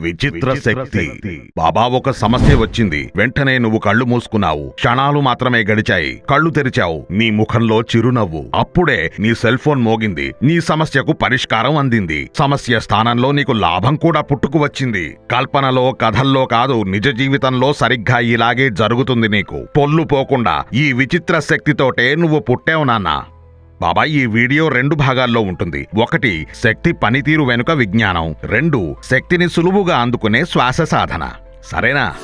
విచిత్ర శక్తి. బాబా ఒక సమస్య వచ్చింది. వెంటనే నువ్వు కళ్ళు మూసుకున్నావు. క్షణాలు మాత్రమే గడిచాయి. కళ్ళు తెరిచావు. నీ ముఖంలో చిరునవ్వు. అప్పుడే నీ సెల్ ఫోన్ మోగింది. నీ సమస్యకు పరిష్కారం అందింది. సమస్య స్థానంలో నీకు లాభం కూడా పుట్టుకు వచ్చింది. కల్పనలో కథల్లో కాదు నిజ జీవితంలో సరిగ్గా ఇలాగే జరుగుతుంది నీకు. పొల్లు పోకుండా ఈ విచిత్ర శక్తితోటే నువ్వు పుట్టావు నాన్నా. బాబా ఈ వీడియో రెండు భాగాల్లో ఉంటుంది. ఒకటి శక్తి పనితీరు వెనుక విజ్ఞానం. రెండు శక్తిని సులువుగా అందుకునే శ్వాస సాధన. సరేనా?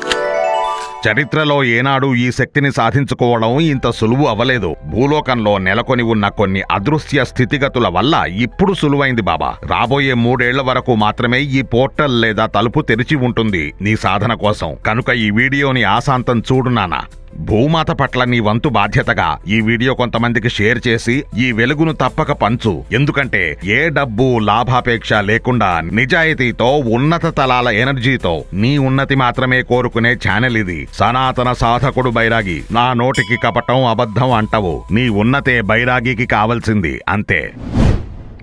చరిత్రలో ఏనాడు ఈ శక్తిని సాధించుకోవడం ఇంత సులువు అవ్వలేదు. భూలోకంలో నెలకొని ఉన్న కొన్ని అదృశ్య స్థితిగతుల వల్ల ఇప్పుడు సులువైంది బాబా. రాబోయే మూడేళ్ళ వరకు మాత్రమే ఈ పోర్టల్ లేదా తలుపు తెరిచి ఉంటుంది నీ సాధన కోసం. కనుక ఈ వీడియోని ఆశాంతం చూడు నానా భూమాత పట్ల నీ వంతు బాధ్యతగా ఈ వీడియో కొంతమందికి షేర్ చేసి ఈ వెలుగును తప్పక పంచు. ఎందుకంటే ఏ డబ్బు లాభాపేక్ష లేకుండా నిజాయితీతో ఉన్నత తలాల ఎనర్జీతో నీ ఉన్నతి మాత్రమే కోరుకునే ఛానల్ ఇది. సనాతన సాధకుడు బైరాగి నా నోటికి కపటం అబద్ధం అంటవు. నీ ఉన్నతే బైరాగికి కావలసింది అంతే.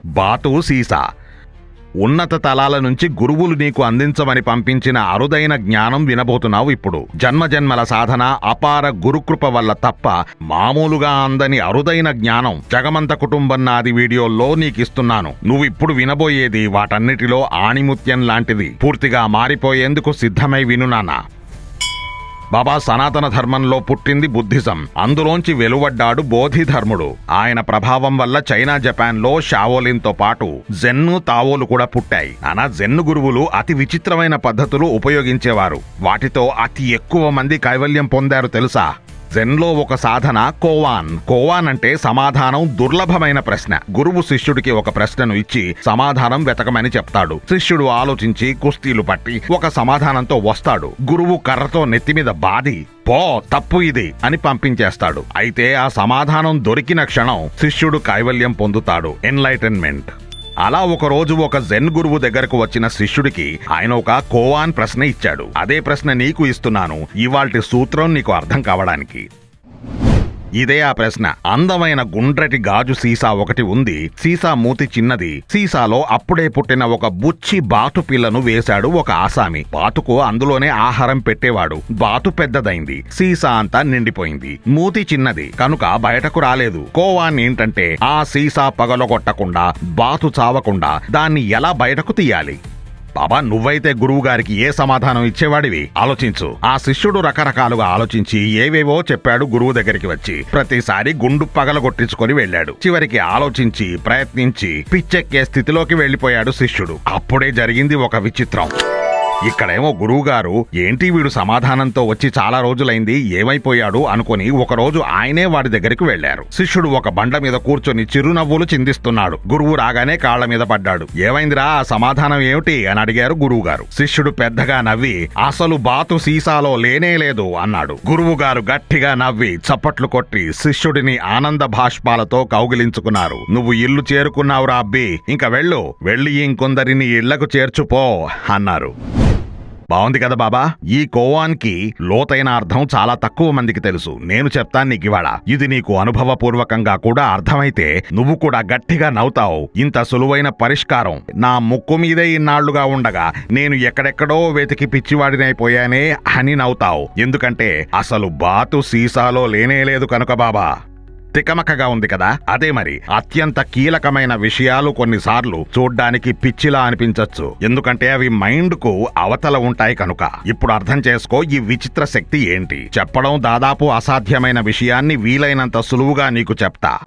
బాతు సీసా. ఉన్నత తలాల నుంచి గురువులు నీకు అందించమని పంపించిన అరుదైన జ్ఞానం వినబోతున్నావు ఇప్పుడు. జన్మజన్మల సాధన అపార గురుకృప వల్ల తప్ప మామూలుగా అందని అరుదైన జ్ఞానం జగమంత కుటుంబం నాది వీడియోల్లో నీకిస్తున్నాను. నువ్వు ఇప్పుడు వినబోయేది వాటన్నిటిలో ఆణిముత్యం లాంటిది. పూర్తిగా మారిపోయేందుకు సిద్ధమై విను నానా బాబా సనాతన ధర్మంలో పుట్టింది బుద్ధిజం. అందులోంచి వెలువడ్డాడు బోధిధర్ముడు. ఆయన ప్రభావం వల్ల చైనా జపాన్లో షావోలిన్తో పాటు జెన్ను తావోలు కూడా పుట్టాయి. అనా జెన్ను గురువులు అతి విచిత్రమైన పద్ధతులు ఉపయోగించేవారు. వాటితో అతి ఎక్కువ మంది కైవల్యం పొందారు తెలుసా? జెన్లో ఒక సాధన కోవాన్. కోవాన్ అంటే సమాధానం దుర్లభమైన ప్రశ్న. గురువు శిష్యుడికి ఒక ప్రశ్నను ఇచ్చి సమాధానం వెతకమని చెప్తాడు. శిష్యుడు ఆలోచించి కుస్తీలు పట్టి ఒక సమాధానంతో వస్తాడు. గురువు కర్రతో నెత్తిమీద బాది పో తప్పు ఇది అని పంపించేస్తాడు. అయితే ఆ సమాధానం దొరికిన క్షణం శిష్యుడు కైవల్యం పొందుతాడు. ఎన్లైటన్మెంట్ అలా ఒక రోజు ఒక జెన్ గురువు దగ్గరకు వచ్చిన శిష్యుడికి ఆయన ఒక కోవాన్ ప్రశ్న ఇచ్చాడు. అదే ప్రశ్న నీకు ఇస్తున్నాను. ఇవాల్టి సూత్రం నీకు అర్థం కావడానికి. ఇదే ఆ ప్రశ్న. అందమైన గుండ్రటి గాజు సీసా ఒకటి ఉంది. సీసా మూతి చిన్నది. సీసాలో అప్పుడే పుట్టిన ఒక బుచ్చి బాతు పిల్లను వేశాడు ఒక ఆసామి. బాతుకు అందులోనే ఆహారం పెట్టేవాడు. బాతు పెద్దదైంది. సీసా అంతా నిండిపోయింది. మూతి చిన్నది. కనుక బయటకు రాలేదు. కోవాన్ ఏంటంటే ఆ సీసా పగలగొట్టకుండా బాతు చావకుండా దాన్ని ఎలా బయటకు తీయాలి? బాబా నువ్వైతే గురువు గారికి ఏ సమాధానం ఇచ్చేవాడివి? ఆలోచించు. ఆ శిష్యుడు రకరకాలుగా ఆలోచించి ఏవేవో చెప్పాడు గురువు దగ్గరికి వచ్చి. ప్రతిసారి గుండు పగలగొట్టించుకొని వెళ్ళాడు. చివరికి ఆలోచించి ప్రయత్నించి పిచ్చెక్కే స్థితిలోకి వెళ్ళిపోయాడు శిష్యుడు. అప్పుడే జరిగింది ఒక విచిత్రం. ఇక్కడేమో గురువుగారు ఏంటి వీడు సమాధానంతో వచ్చి చాలా రోజులైంది ఏమైపోయాడు అనుకుని ఒకరోజు ఆయనే వాడి దగ్గరికి వెళ్ళారు శిష్యుడు ఒక బండ మీద కూర్చొని చిరునవ్వులు చిందిస్తున్నాడు. గురువు రాగానే కాళ్ళ మీద పడ్డాడు. ఏమైందిరా ఆ సమాధానం ఏమిటి అని అడిగారు గురువుగారు. శిష్యుడు పెద్దగా నవ్వి అసలు బాతు సీసాలో లేనే లేదు అన్నాడు. గురువుగారు గట్టిగా నవ్వి చప్పట్లు కొట్టి శిష్యుడిని ఆనంద భాష్పాలతో కౌగిలించుకున్నారు. నువ్వు ఇల్లు చేరుకున్నావురా అబ్బి ఇంక వెళ్ళు వెళ్ళి ఇంకొందరిని ఇళ్ళకు చేర్చుపో అన్నారు. బాగుంది కదా బాబా. ఈ కోవాన్కి లోతైన అర్థం చాలా తక్కువ మందికి తెలుసు. నేను చెప్తాను నీకు ఇవాళ. ఇది నీకు అనుభవపూర్వకంగా కూడా అర్థమైతే నువ్వు కూడా గట్టిగా నవ్వుతావు. ఇంత సులువైన పరిష్కారం నా ముక్కు మీదే ఇన్నాళ్ళుగా ఉండగా నేను ఎక్కడెక్కడో వెతికి పిచ్చివాడినైపోయానే అని నవ్వుతావు. ఎందుకంటే అసలు బాతు సీసాలో లేనే లేదు కనుక బాబా. తికమకగా ఉంది కదా? అదే మరి. అత్యంత కీలకమైన విషయాలు కొన్నిసార్లు చూడ్డానికి పిచ్చిలా అనిపించవచ్చు ఎందుకంటే అవి మైండ్కు అవతల ఉంటాయి కనుక. ఇప్పుడు అర్థం చేసుకో ఈ విచిత్ర శక్తి ఏంటి? చెప్పడం దాదాపు అసాధ్యమైన విషయాన్ని వీలైనంత సులువుగా నీకు చెప్తా.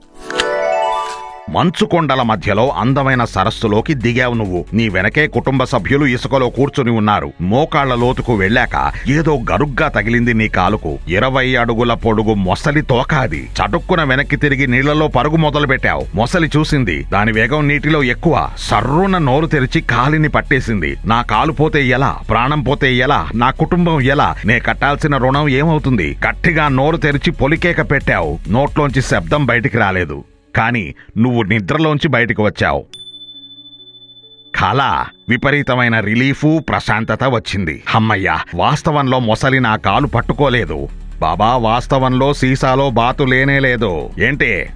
మంచు కొండల మధ్యలో అందమైన సరస్సులోకి దిగావు నువ్వు. నీ వెనకే కుటుంబ సభ్యులు ఇసుకలో కూర్చుని ఉన్నారు. మోకాళ్ళ లోతుకు వెళ్ళాక ఏదో గరుగ్గా తగిలింది నీ కాలుకు. ఇరవై అడుగుల పొడుగు మొసలి తోక అది. చటుక్కున వెనక్కి తిరిగి నీళ్ళలో పరుగు మొదలు పెట్టావు మొసలి చూసింది. దాని వేగం నీటిలో ఎక్కువ. సర్రున నోరు తెరిచి కాలిని పట్టేసింది. నా కాలు పోతే ఎలా? ప్రాణం పోతే ఎలా? నా కుటుంబం ఎలా? నే కట్టాల్సిన రుణం ఏమవుతుంది? గట్టిగా నోరు తెరిచి పొలికేక పెట్టావు. నోట్లోంచి శబ్దం బయటికి రాలేదు. కానీ నువ్వు నిద్రలోంచి బయటికి వచ్చావు. కళ విపరీతమైన రిలీఫు ప్రశాంతత వచ్చింది. హమ్మయ్య వాస్తవంలో మొసలి నా కాలు పట్టుకోలేదు. బాబా వాస్తవంలో సీసాలో బాతు లేనే లేదు ఏంటి?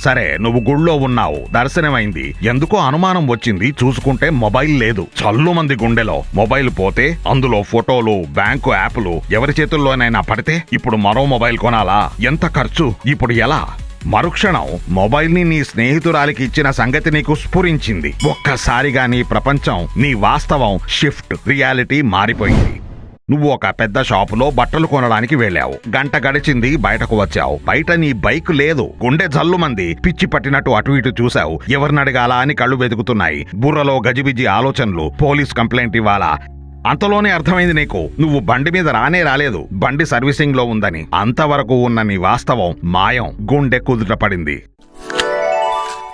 సరే నువ్వు గుళ్ళో ఉన్నావు. దర్శనమైంది. ఎందుకో అనుమానం వచ్చింది. చూసుకుంటే మొబైల్ లేదు. చల్లు మంది గుండెలో. మొబైల్ పోతే అందులో ఫోటోలు బ్యాంకు యాప్లు ఎవరి చేతుల్లోనైనా పడితే ఇప్పుడు మరో మొబైల్ కొనాలా? ఎంత ఖర్చు? ఇప్పుడు ఎలా? మరుక్షణం మొబైల్ని నీ స్నేహితురాలికి ఇచ్చిన సంగతి నీకు స్ఫురించింది. ఒక్కసారిగా నీ ప్రపంచం నీ వాస్తవం షిఫ్ట్ రియాలిటీ మారిపోయింది. నువ్వు ఒక పెద్ద షాపులో బట్టలు కొనడానికి వెళ్ళావు. గంట గడిచింది బయటకు వచ్చావు. బయట నీ బైక్ లేదు. గుండె జల్లుమంది. పిచ్చి పట్టినట్టు అటు ఇటు చూశావు. ఎవరినడగాలా అని కళ్ళు వెతుకుతున్నాయి. బుర్రలో గజిబిజి ఆలోచనలు. పోలీస్ కంప్లైంట్ ఇవ్వాలా? అంతలోనే అర్థమైంది నీకు. నువ్వు బండి మీద రానే రాలేదు. బండి సర్వీసింగ్లో ఉందని. అంతవరకు ఉన్న నీ వాస్తవం మాయం. గుండె కుదుట పడింది.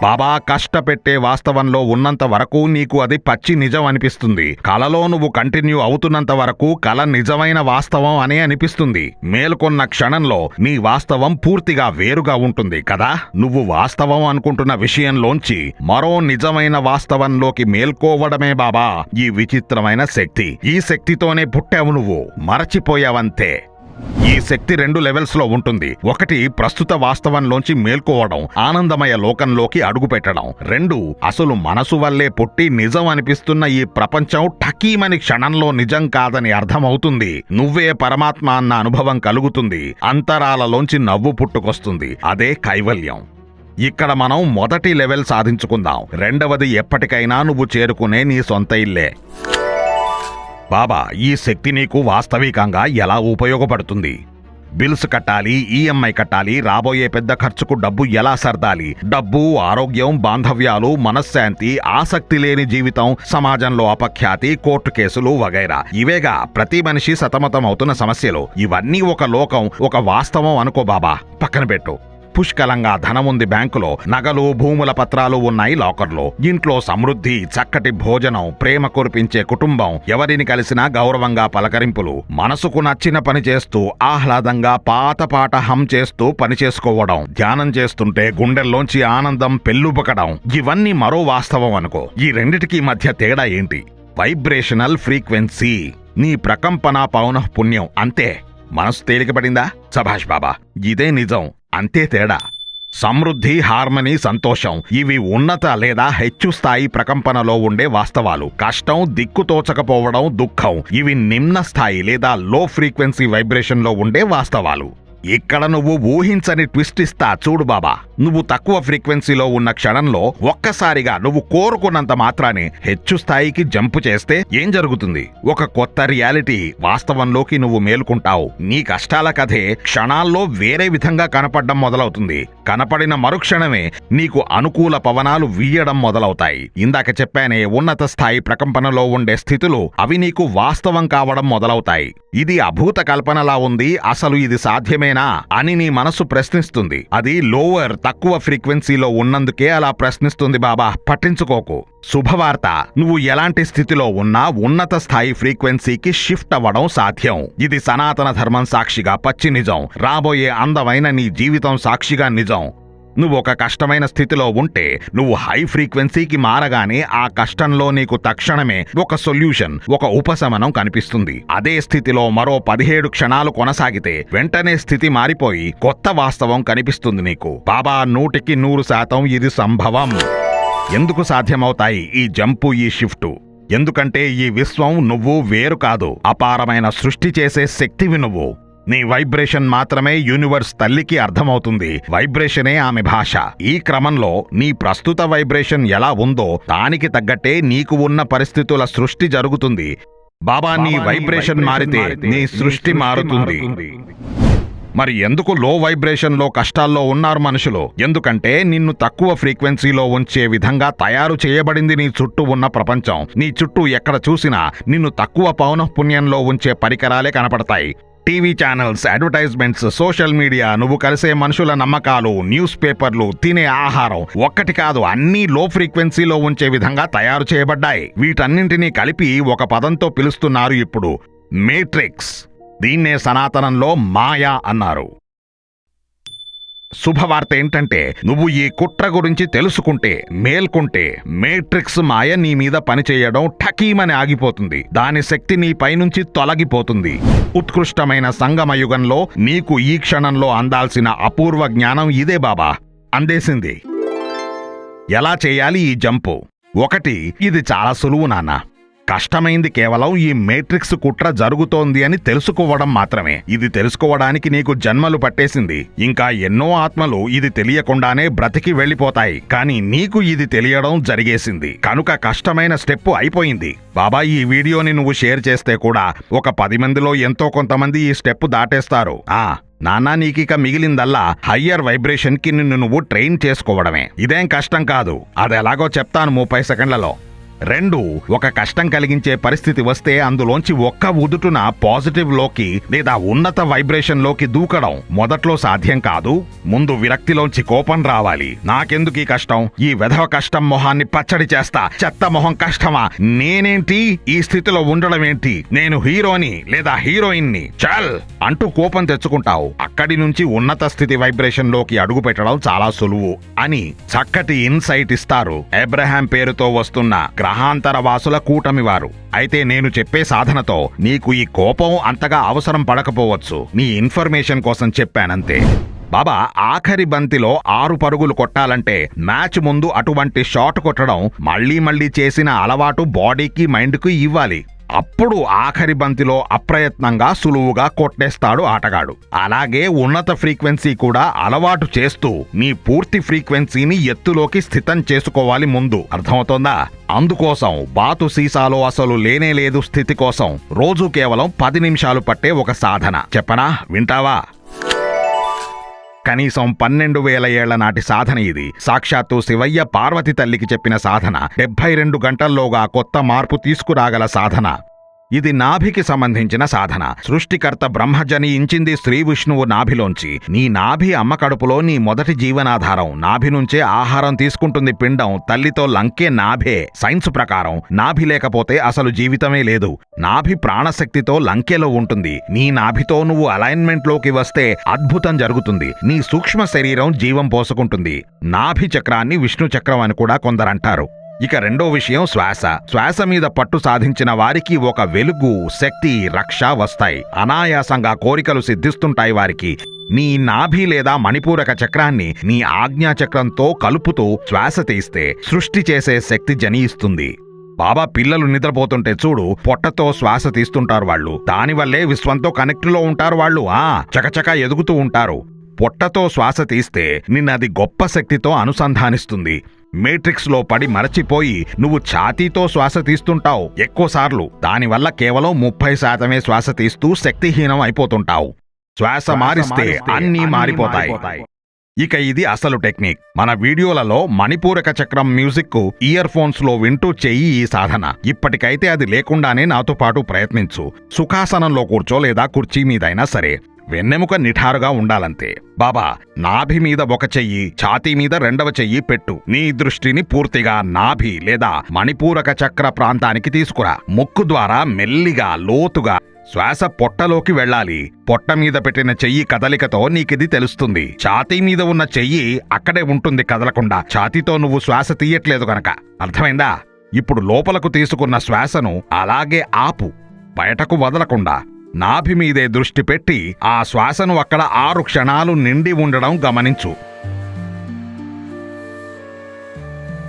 బాబా కష్టపెట్టే వాస్తవంలో ఉన్నంత వరకు నీకు అది పచ్చి నిజం అనిపిస్తుంది. కలలో నువ్వు కంటిన్యూ అవుతున్నంత వరకు కల నిజమైన వాస్తవం అనే అనిపిస్తుంది. మేల్కొన్న క్షణంలో నీ వాస్తవం పూర్తిగా వేరుగా ఉంటుంది కదా? నువ్వు వాస్తవం అనుకుంటున్న విషయంలోంచి మరో నిజమైన వాస్తవంలోకి మేల్కోవడమే బాబా ఈ విచిత్రమైన శక్తి. ఈ శక్తితోనే పుట్టావు నువ్వు. మరచిపోయావంతే. ఈ శక్తి రెండు లెవెల్స్లో ఉంటుంది. ఒకటి ప్రస్తుత వాస్తవంలోంచి మేల్కోవడం ఆనందమయ లోకంలోకి అడుగుపెట్టడం. రెండు అసలు మనసు వల్లే పుట్టి నిజం అనిపిస్తున్న ఈ ప్రపంచం టకీమని క్షణంలో నిజం కాదని అర్థమవుతుంది. నువ్వే పరమాత్మ అన్న అనుభవం కలుగుతుంది. అంతరాలలోంచి నవ్వు పుట్టుకొస్తుంది. అదే కైవల్యం. ఇక్కడ మనం మొదటి లెవెల్ సాధించుకుందాం. రెండవది ఎప్పటికైనా నువ్వు చేరుకునే నీ సొంత ఇల్లే. బాబా ఈ శక్తి నీకు వాస్తవికంగా ఎలా ఉపయోగపడుతుంది? బిల్స్ కట్టాలి ఈఎంఐ కట్టాలి రాబోయే పెద్ద ఖర్చుకు డబ్బు ఎలా సర్దాలి? డబ్బు ఆరోగ్యం బాంధవ్యాలు మనశ్శాంతి ఆసక్తి లేని జీవితం సమాజంలో అపఖ్యాతి కోర్టు కేసులు వగైరా. ఇవేగా ప్రతి మనిషి సతమతం అవుతున్న సమస్యలు. ఇవన్నీ ఒక లోకం ఒక వాస్తవం అనుకో బాబా. పక్కన పెట్టు. పుష్కలంగా ధనముంది బ్యాంకులో నగలు భూముల పత్రాలు ఉన్నాయి లాకర్లో. ఇంట్లో సమృద్ధి చక్కటి భోజనం ప్రేమ కురిపించే కుటుంబం ఎవరిని కలిసినా గౌరవంగా పలకరింపులు మనసుకు నచ్చిన పని చేస్తూ ఆహ్లాదంగా పాత పాట హం చేస్తూ పని చేసుకోవడం ధ్యానం చేస్తుంటే గుండెల్లోంచి ఆనందం పెళ్ళుబకడం ఇవన్నీ మరో వాస్తవం అనుకో. ఈ రెండిటికీ మధ్య తేడా ఏంటి? Vibrational frequency. నీ ప్రకంపన పౌనఃపుణ్యం అంతే. మనసు తేలికపడిందా? సభాష్ బాబా ఇదే నిజం. అంతే తేడా. సమృద్ధి హార్మనీ సంతోషం ఇవి ఉన్నత లేదా హెచ్చు స్థాయి ప్రకంపనలో ఉండే వాస్తవాలు. కష్టం దిక్కుతోచకపోవడం దుఃఖం ఇవి నిమ్న స్థాయి లేదా లో ఫ్రీక్వెన్సీ వైబ్రేషన్లో ఉండే వాస్తవాలు. ఇక్కడ నువ్వు ఊహించని ట్విస్ట్ ఇస్తా చూడు బాబా. నువ్వు తక్కువ ఫ్రీక్వెన్సీలో ఉన్న క్షణంలో ఒక్కసారిగా నువ్వు కోరుకున్నంత మాత్రానే హెచ్చు స్థాయికి జంప్ చేస్తే ఏం జరుగుతుంది? ఒక కొత్త రియాలిటీ వాస్తవంలోకి నువ్వు మేలుకుంటావు. నీ కష్టాల కథే క్షణాల్లో వేరే విధంగా కనపడడం మొదలవుతుంది. కనపడిన మరుక్షణమే నీకు అనుకూల పవనాలు వీయడం మొదలవుతాయి. ఇందాక చెప్పానే ఉన్నత స్థాయి ప్రకంపనలో ఉండే స్థితులు అవి నీకు వాస్తవం కావడం మొదలవుతాయి. ఇది అభూత కల్పనలా ఉంది అసలు ఇది సాధ్యమేనా అని నీ మనసు ప్రశ్నిస్తుంది. అది లోవర్ తక్కువ ఫ్రీక్వెన్సీలో ఉన్నందుకే అలా ప్రశ్నిస్తుంది బాబా. పట్టించుకోకు. శుభవార్త. నువ్వు ఎలాంటి స్థితిలో ఉన్నా ఉన్నత స్థాయి ఫ్రీక్వెన్సీకి షిఫ్ట్ అవ్వడం సాధ్యం. ఇది సనాతన ధర్మం సాక్షిగా పచ్చి నిజం. రాబోయే అందమైన నీ జీవితం సాక్షిగా నిజం. నువ్వు ఒక కష్టమైన స్థితిలో ఉంటే నువ్వు హై ఫ్రీక్వెన్సీకి మారగానే ఆ కష్టంలో నీకు తక్షణమే ఒక సొల్యూషన్ ఒక ఉపశమనం కనిపిస్తుంది. అదే స్థితిలో మరో పదిహేడు క్షణాలు కొనసాగితే వెంటనే స్థితి మారిపోయి కొత్త వాస్తవం కనిపిస్తుంది నీకు. బాబా నూటికి నూరు శాతం ఇది సంభవం. ఎందుకు సాధ్యమవుతాయి ఈ జంపు ఈ షిఫ్టు? ఎందుకంటే ఈ విశ్వం నువ్వు వేరు కాదు. అపారమైన సృష్టి చేసే శక్తివి నువ్వు. నీ వైబ్రేషన్ మాత్రమే యూనివర్స్ తల్లికి అర్థమవుతుంది. వైబ్రేషనే ఆమె భాష. ఈ క్రమంలో నీ ప్రస్తుత వైబ్రేషన్ ఎలా ఉందో దానికి తగ్గట్టే నీకు ఉన్న పరిస్థితుల సృష్టి జరుగుతుంది. బాబా నీ వైబ్రేషన్ మారితే నీ సృష్టి మారుతుంది. మరి ఎందుకు లో వైబ్రేషన్లో కష్టాల్లో ఉన్నారు మనుషులు? ఎందుకంటే నిన్ను తక్కువ ఫ్రీక్వెన్సీలో ఉంచే విధంగా తయారు చేయబడింది నీ చుట్టూ ఉన్న ప్రపంచం. నీ చుట్టూ ఎక్కడ చూసినా నిన్ను తక్కువ పౌనఃపుణ్యంలో ఉంచే పరికరాలే కనపడతాయి. TV channels advertisements social media నువ్వు కలిసే మనుషుల నమ్మకాలు న్యూస్ పేపర్లు తినే ఆహారం ఒక్కటి కాదు అన్నీ లో ఫ్రీక్వెన్సీలో ఉంచే విధంగా తయారు చేయబడ్డాయి. వీటన్నింటినీ కలిపి ఒక పదంతో పిలుస్తున్నారు ఇప్పుడు మేట్రిక్స్. దీన్నే సనాతనంలో మాయా అన్నారు. శుభవార్త ఏంటంటే నువ్వు ఈ కుట్ర గురించి తెలుసుకుంటే మేల్కొంటే మేట్రిక్స్ మాయ నీ మీద పనిచేయడం ఠకీమని ఆగిపోతుంది. దాని శక్తి నీ పైనుంచి తొలగిపోతుంది. ఉత్కృష్టమైన సంగమ యుగంలో నీకు ఈ క్షణంలో అందాల్సిన అపూర్వ జ్ఞానం ఇదే బాబా. అందేసింది. ఎలా చేయాలి ఈ జంపు? ఒకటి ఇది చాలా సులువు నాన్న. కష్టమైంది కేవలం ఈ మేట్రిక్స్ కుట్ర జరుగుతోంది అని తెలుసుకోవడం మాత్రమే. ఇది తెలుసుకోవడానికి నీకు జన్మలు పట్టేసింది. ఇంకా ఎన్నో ఆత్మలు ఇది తెలియకుండానే బ్రతికి వెళ్ళిపోతాయి. కానీ నీకు ఇది తెలియడం జరిగేసింది. కనుక కష్టమైన స్టెప్ అయిపోయింది. బాబా ఈ వీడియోని నువ్వు షేర్ చేస్తే కూడా ఒక పది మందిలో ఎంతో కొంతమంది ఈ స్టెప్ దాటేస్తారు. ఆ నానా నీకిక మిగిలిందల్లా హయ్యర్ వైబ్రేషన్కి నిన్ను నువ్వు ట్రైన్ చేసుకోవడమే. ఇదేం కష్టం కాదు. అది ఎలాగో చెప్తాను ముప్పై సెకండ్లలో. రెండు ఒక కష్టం కలిగించే పరిస్థితి వస్తే అందులోంచి ఒక్క ఉదుటున పాజిటివ్లోకి లేదా ఉన్నత వైబ్రేషన్లోకి దూకడం మొదట్లో సాధ్యం కాదు. ముందు విరక్తిలోంచి కోపం రావాలి. నాకెందుకు ఈ కష్టం? ఈ వెధవ కష్టం మొహాన్ని పచ్చడి చేస్తా. చెత్త మొహం కష్టమా? నేనేంటి? ఈ స్థితిలో ఉండడం ఏంటి నేను హీరోని లేదా హీరోయిన్ని చల్! అంటూ కోపం తెచ్చుకుంటావు. అక్కడి నుంచి ఉన్నత స్థితి వైబ్రేషన్లోకి అడుగు పెట్టడం చాలా సులువు అని చక్కటి ఇన్సైట్ ఇస్తారు. అబ్రహాం పేరుతో వస్తున్న గ్రహాంతర వాసుల కూటమి వారు. అయితే నేను చెప్పే సాధనతో నీకు ఈ కోపం అంతగా అవసరం పడకపోవచ్చు. నీ ఇన్ఫర్మేషన్ కోసం చెప్పానంతే. బాబా ఆఖరి బంతిలో ఆరు పరుగులు కొట్టాలంటే మ్యాచ్ ముందు అటువంటి షాట్ కొట్టడం మళ్ళీ మళ్ళీ చేసిన అలవాటు బాడీకి మైండ్కి ఇవ్వాలి. అప్పుడు ఆఖరి బంతిలో అప్రయత్నంగా సులువుగా కొట్టేస్తాడు ఆటగాడు. అలాగే ఉన్నత ఫ్రీక్వెన్సీ కూడా అలవాటు చేస్తూ మీ పూర్తి ఫ్రీక్వెన్సీని ఎత్తులోకి స్థితం చేసుకోవాలి ముందు. అర్థమవుతోందా? అందుకోసం బాతు సీసాలో అసలు లేనే లేదు స్థితి కోసం రోజు కేవలం పది నిమిషాలు పట్టే ఒక సాధన. చెప్పనా? వింటావా? కనీసం పన్నెండు వేల ఏళ్ళ నాటి సాధన ఇది. సాక్షాత్తు శివయ్య పార్వతి తల్లికి చెప్పిన సాధన డెబ్బై రెండు గంటల్లోగా కొత్త మార్పు తీసుకురాగల సాధన. ఇది నాభికి సంబంధించిన సాధన. సృష్టికర్త బ్రహ్మజని ఇంచింది శ్రీ విష్ణువు నాభిలోంచి. నీ నాభి అమ్మ కడుపులో నీ మొదటి జీవనాధారం. నాభి నుంచే ఆహారం తీసుకుంటుంది పిండం. తల్లితో లంకే నాభే. సైన్స్ ప్రకారం నాభి లేకపోతే అసలు జీవితమే లేదు. నాభి ప్రాణశక్తితో లంకెలో ఉంటుంది. నీ నాభితో నువ్వు అలైన్మెంట్లోకి వస్తే అద్భుతం జరుగుతుంది. నీ సూక్ష్మ శరీరం జీవం పోసుకుంటుంది. నాభి చక్రాన్ని విష్ణు చక్రం అని కూడా కొందరంటారు. ఇక రెండో విషయం శ్వాస. శ్వాస మీద పట్టు సాధించిన వారికి ఒక వెలుగు శక్తి రక్ష వస్తాయి. అనాయాసంగా కోరికలు సిద్ధిస్తుంటాయి వారికి. నీ నాభి లేదా మణిపూరక చక్రాన్ని నీ ఆజ్ఞాచక్రంతో కలుపుతూ శ్వాస తీస్తే సృష్టి చేసే శక్తి జనియిస్తుంది. బాబా పిల్లలు నిద్రపోతుంటే చూడు పొట్టతో శ్వాస తీస్తుంటారు వాళ్ళు. దానివల్లే విశ్వంతో కనెక్ట్లో ఉంటారు వాళ్ళు. ఆ చకచక ఎదుగుతూ ఉంటారు. పొట్టతో శ్వాస తీస్తే నిన్నది గొప్ప శక్తితో అనుసంధానిస్తుంది. మేట్రిక్స్లో పడి మరచిపోయి నువ్వు ఛాతీతో శ్వాస తీస్తుంటావు. ఎక్కువసార్లు దానివల్ల కేవలం ముప్పై శాతమే శ్వాస తీస్తూ శక్తిహీనం అయిపోతుంటావు. శ్వాస మారిస్తే అన్నీ మారిపోతాయి. ఇక ఇది అసలు టెక్నిక్. మన వీడియోలలో మణిపూరక చక్రం మ్యూజిక్ ఇయర్ ఫోన్స్లో వింటూ చెయ్యి ఈ సాధన. ఇప్పటికైతే అది లేకుండానే నాతో పాటు ప్రయత్నించు. సుఖాసనంలో కూర్చో లేదా కుర్చీ మీదైనా సరే. వెన్నెముక నిఠారుగా ఉండాలంతే. బాబా నాభి మీద ఒక చెయ్యి ఛాతీ మీద రెండవ చెయ్యి పెట్టు. నీ దృష్టిని పూర్తిగా నాభి లేదా మణిపూరక చక్ర ప్రాంతానికి తీసుకురా. ముక్కు ద్వారా మెల్లిగా లోతుగా శ్వాస పొట్టలోకి వెళ్ళాలి. పొట్ట మీద పెట్టిన చెయ్యి కదలికతో నీకిది తెలుస్తుంది. ఛాతీ మీద ఉన్న చెయ్యి అక్కడే ఉంటుంది కదలకుండా. ఛాతీతో నువ్వు శ్వాస తీయట్లేదు గనక. అర్థమైందా? ఇప్పుడు లోపలకు తీసుకున్న శ్వాసను అలాగే ఆపు. బయటకు వదలకుండా. నాభి మీదే దృష్టి పెట్టి ఆ శ్వాసను అక్కడ ఆరు క్షణాలు నిండి ఉండడం గమనించు.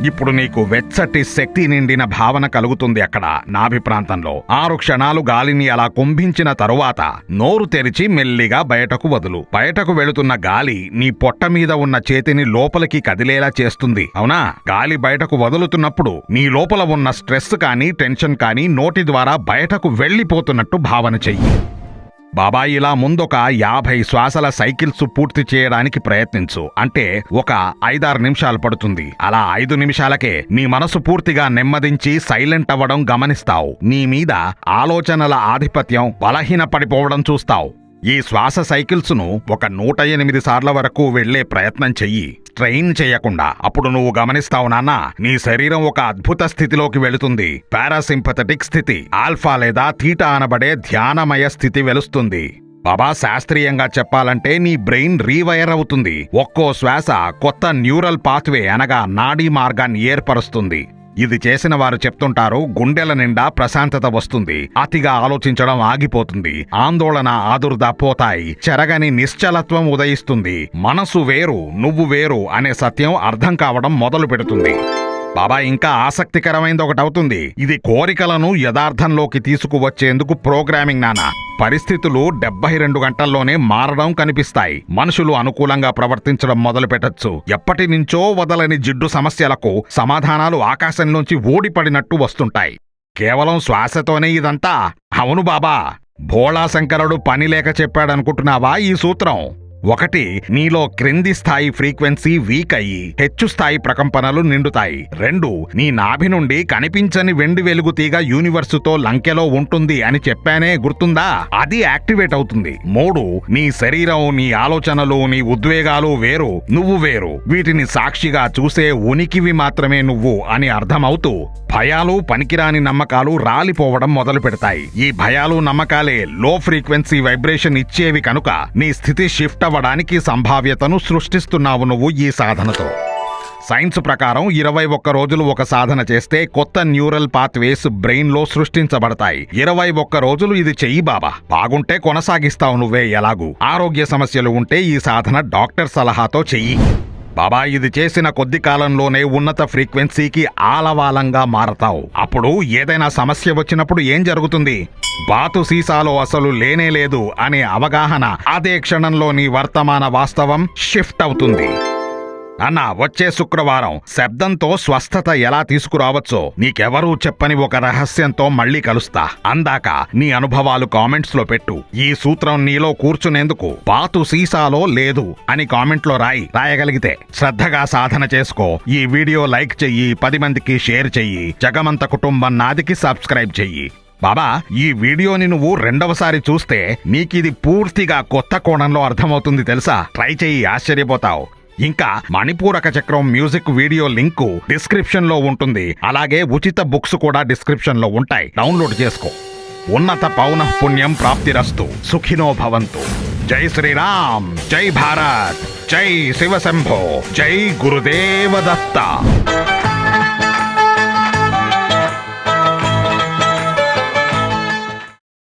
ఇప్పుడు నీకు వెచ్చటి శక్తి నిండిన భావన కలుగుతుంది అక్కడ నాభి ప్రాంతంలో. ఆరు క్షణాలు గాలిని అలా కుంభించిన తరువాత నోరు తెరిచి మెల్లిగా బయటకు వదులు. బయటకు వెళుతున్న గాలి నీ పొట్ట మీద ఉన్న చేతిని లోపలికి కదిలేలా చేస్తుంది. అవునా? గాలి బయటకు వదులుతున్నప్పుడు నీ లోపల ఉన్న స్ట్రెస్ కానీ టెన్షన్ కానీ నోటి ద్వారా బయటకు వెళ్ళిపోతున్నట్టు భావన చెయ్యి. బాబా ఇలా ముందొక యాభై శ్వాసల సైకిల్స్ పూర్తి చేయడానికి ప్రయత్నించు. అంటే ఒక ఐదారు నిమిషాలు పడుతుంది. అలా ఐదు నిమిషాలకే నీ మనసు పూర్తిగా నెమ్మదించి సైలెంట్ అవ్వడం గమనిస్తావు. నీ మీద ఆలోచనల ఆధిపత్యం బలహీన పడిపోవడం చూస్తావు. ఈ శ్వాస సైకిల్స్ను ఒక నూట ఎనిమిది సార్ల వరకు వెళ్ళే ప్రయత్నం చెయ్యి. స్ట్రెయిన్ చేయకుండా. అప్పుడు నువ్వు గమనిస్తావు నాన్న నీ శరీరం ఒక అద్భుత స్థితిలోకి వెళుతుంది. పారాసింపథటిక్ స్థితి. ఆల్ఫా లేదా థీటా అనబడే ధ్యానమయ స్థితి వెలుస్తుంది. బాబా శాస్త్రీయంగా చెప్పాలంటే నీ బ్రెయిన్ రీవైర్ అవుతుంది. ఒక్కో శ్వాస కొత్త న్యూరల్ పాత్వే అనగా నాడీ మార్గాన్ని ఏర్పరుస్తుంది. ఇది చేసిన వారు చెప్తుంటారు గుండెల నిండా ప్రశాంతత వస్తుంది. అతిగా ఆలోచించడం ఆగిపోతుంది. ఆందోళన ఆదుర్ద పోతాయి. చెరగని నిశ్చలత్వం ఉదయిస్తుంది. మనసు వేరు నువ్వు వేరు అనే సత్యం అర్థం కావడం మొదలు పెడుతుంది బాబా ఇంకా ఆసక్తికరమైంది ఒకటి అవుతుంది ఇది కోరికలను యథార్థంలోకి తీసుకువచ్చేందుకు ప్రోగ్రామింగ్ నానా పరిస్థితులు డెబ్బై రెండు గంటల్లోనే మారడం కనిపిస్తాయి. మనుషులు అనుకూలంగా ప్రవర్తించడం మొదలు పెట్టచ్చు ఎప్పటి నుంచో వదలని జిడ్డు సమస్యలకు సమాధానాలు ఆకాశంలోంచి ఓడిపడినట్టు వస్తుంటాయి. కేవలం శ్వాసతోనే ఇదంతా? అవును బాబా. భోళాశంకరుడు పని లేక చెప్పాడనుకుంటున్నావా ఈ సూత్రం? ఒకటి నీలో క్రింది స్థాయి ఫ్రీక్వెన్సీ వీక్ అయ్యి హెచ్చు స్థాయి ప్రకంపనలు నిండుతాయి. రెండు నీ నాభి నుండి కనిపించని వెండి వెలుగు తీగ యూనివర్సుతో లంకెలో ఉంటుంది అని చెప్పానే గుర్తుందా? అది యాక్టివేట్ అవుతుంది. మూడు నీ శరీరం నీ ఆలోచనలు నీ ఉద్వేగాలు వేరు నువ్వు వేరు. వీటిని సాక్షిగా చూసే ఉనికివి మాత్రమే నువ్వు అని అర్థమవుతూ భయాలు పనికిరాని నమ్మకాలు రాలిపోవడం మొదలు పెడతాయి. ఈ భయాలు నమ్మకాలే లో ఫ్రీక్వెన్సీ వైబ్రేషన్ ఇచ్చేవి కనుక నీ స్థితి షిఫ్ట్ అవ్వడానికి సంభావ్యతను సృష్టిస్తున్నావు నువ్వు ఈ సాధనతో. సైన్స్ ప్రకారం ఇరవై ఒక్క రోజులు ఒక సాధన చేస్తే కొత్త న్యూరల్ పాత్వేస్ బ్రెయిన్లో సృష్టించబడతాయి. ఇరవై ఒక్క రోజులు ఇది చెయ్యి బాబా. బాగుంటే కొనసాగిస్తావు నువ్వే ఎలాగూ. ఆరోగ్య సమస్యలు ఉంటే ఈ సాధన డాక్టర్ సలహాతో చెయ్యి. బాబా ఇది చేసిన కొద్ది కాలంలోనే ఉన్నత ఫ్రీక్వెన్సీకి ఆలవాలంగా మారతావు. అప్పుడు ఏదైనా సమస్య వచ్చినప్పుడు ఏం జరుగుతుంది? బాతు సీసాలో అసలు లేనే లేదు అనే అవగాహన అదే క్షణంలో నీ వర్తమాన వాస్తవం షిఫ్ట్ అవుతుంది. అన్న వచ్చే శుక్రవారం శబ్దంతో స్వస్థత ఎలా తీసుకురావచ్చో నీకెవరూ చెప్పని ఒక రహస్యంతో మళ్ళీ కలుస్తా. అందాక నీ అనుభవాలు కామెంట్స్లో పెట్టు. ఈ సూత్రం నీలో కూర్చునేందుకు పాతు సీసాలో లేదు అని కామెంట్లో రాయి రాయగలిగితే శ్రద్ధగా సాధన చేసుకో. ఈ వీడియో లైక్ చెయ్యి పది మందికి షేర్ చెయ్యి జగమంత కుటుంబం నాదికి సబ్స్క్రైబ్ చెయ్యి. బాబా ఈ వీడియోని నువ్వు రెండవసారి చూస్తే నీకిది పూర్తిగా కొత్త కోణంలో అర్థమవుతుంది తెలుసా? ట్రై చెయ్యి ఆశ్చర్యపోతావు. ఇంకా మణిపూరక చక్రం మ్యూజిక్ వీడియో లింకు డిస్క్రిప్షన్లో ఉంటుంది. అలాగే ఉచిత బుక్స్ కూడా డిస్క్రిప్షన్లో ఉంటాయి. డౌన్లోడ్ చేసుకో. ఉన్నత పౌన పుణ్యం ప్రాప్తిరస్తు. సుఖినో భవంతు. జై శ్రీరామ్. జై భారత్. జై శివశంభో. జై గురుదేవ దత్త